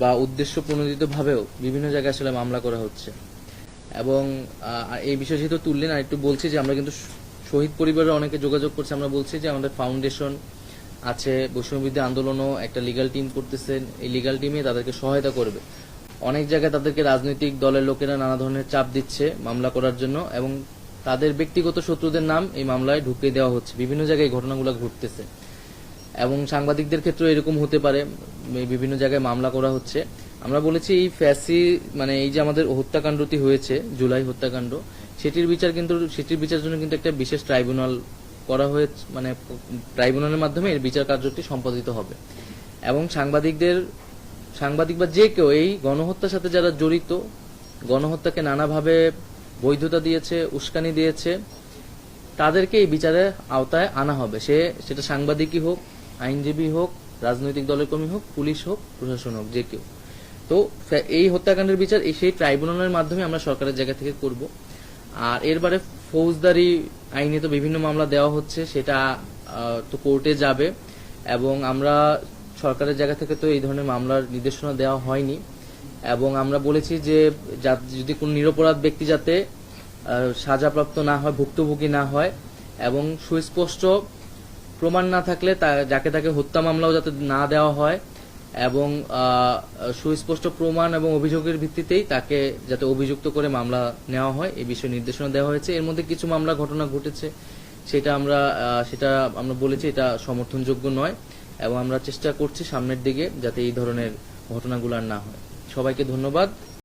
বা উদ্দেশ্য প্রণোদিত ভাবেও বিভিন্ন জায়গায় আসলে মামলা করা হচ্ছে। এবং এই বিষয় যেহেতু তুললেন, আর একটু বলছি যে আমরা কিন্তু শহীদ পরিবারের অনেকে যোগাযোগ করছে। আমরা বলছি যে আমাদের ফাউন্ডেশন আছে বৈষম্যবিদ্যা আন্দোলনও একটা লিগ্যাল টিম করতেছেন এই লিগ্যাল টিমে তাদেরকে সহায়তা করবে। অনেক জায়গায় তাদেরকে রাজনৈতিক দলের লোকেরা নানা ধরনের চাপ দিচ্ছে মামলা করার জন্য এবং তাদের ব্যক্তিগত শত্রুদের নাম এই মামলায় ঢুকিয়ে দেওয়া হচ্ছে। বিভিন্ন জায়গায় ঘটনাগুলো ঘটতেছে। এবং সাংবাদিকদের ক্ষেত্রে এরকম হতে পারে। বিভিন্ন জায়গায় মামলা করা হচ্ছে। আমরা বলেছি, এই ফ্যাসি মানে এই যে আমাদের হত্যাকাণ্ডটি হয়েছে, জুলাই হত্যাকাণ্ড, সেটির বিচার কিন্তু, সেটির বিচার জন্য কিন্তু একটা বিশেষ ট্রাইব্যুনাল করা হয়েছে মানে ট্রাইব্যুনালের মাধ্যমে এর বিচার কার্যটি সম্পাদিত হবে। এবং সাংবাদিকদের, সাংবাদিক বা যে কেউ, এই গণহত্যার সাথে যারা জড়িত, গণহত্যাকে নানাভাবে বৈধতা দিয়েছে, উস্কানি দিয়েছে, তাদেরকে এই বিচারের আওতায় আনা হবে। সে, সেটা সাংবাদিকই হোক আইনজীবী হোক, রাজনৈতিক দলের কর্মী হোক, পুলিশ হোক, প্রশাসন হোক, যে কেউ। তো এই হত্যাকাণ্ডের বিচার সেই ট্রাইব্যুনালের মাধ্যমে আমরা সরকারের জায়গা থেকে করব। আর এরবারে ফৌজদারি আইনে তো বিভিন্ন মামলা দেওয়া হচ্ছে, সেটা তো কোর্টে যাবে। এবং আমরা সরকারের জায়গা থেকে তো এই ধরনের মামলার নির্দেশনা দেওয়া হয়নি। এবং আমরা বলেছি যা- যদি কোনো নিরপরাধ ব্যক্তি যাতে সাজাপ্রাপ্ত না হয়, ভুক্তভোগী না হয়, এবং সুস্পষ্ট প্রমাণ না থাকলে যাকে তাকে হত্যা মামলাও যাতে না দেওয়া হয় এবং সুস্পষ্ট প্রমাণ এবং অভিযোগের ভিত্তিতেই তাকে যাতে অভিযুক্ত করে মামলা নেওয়া হয়, এই বিষয়ে নির্দেশনা দেওয়া হয়েছে। এর মধ্যে কিছু মামলা ঘটনা ঘটেছে। সেটা আমরা সেটা আমরা বলেছি, এটা সমর্থনযোগ্য নয় এবং আমরা চেষ্টা করছি সামনের দিকে যাতে এই ধরনের ঘটনাগুলো আর না হয়। সবাইকে ধন্যবাদ।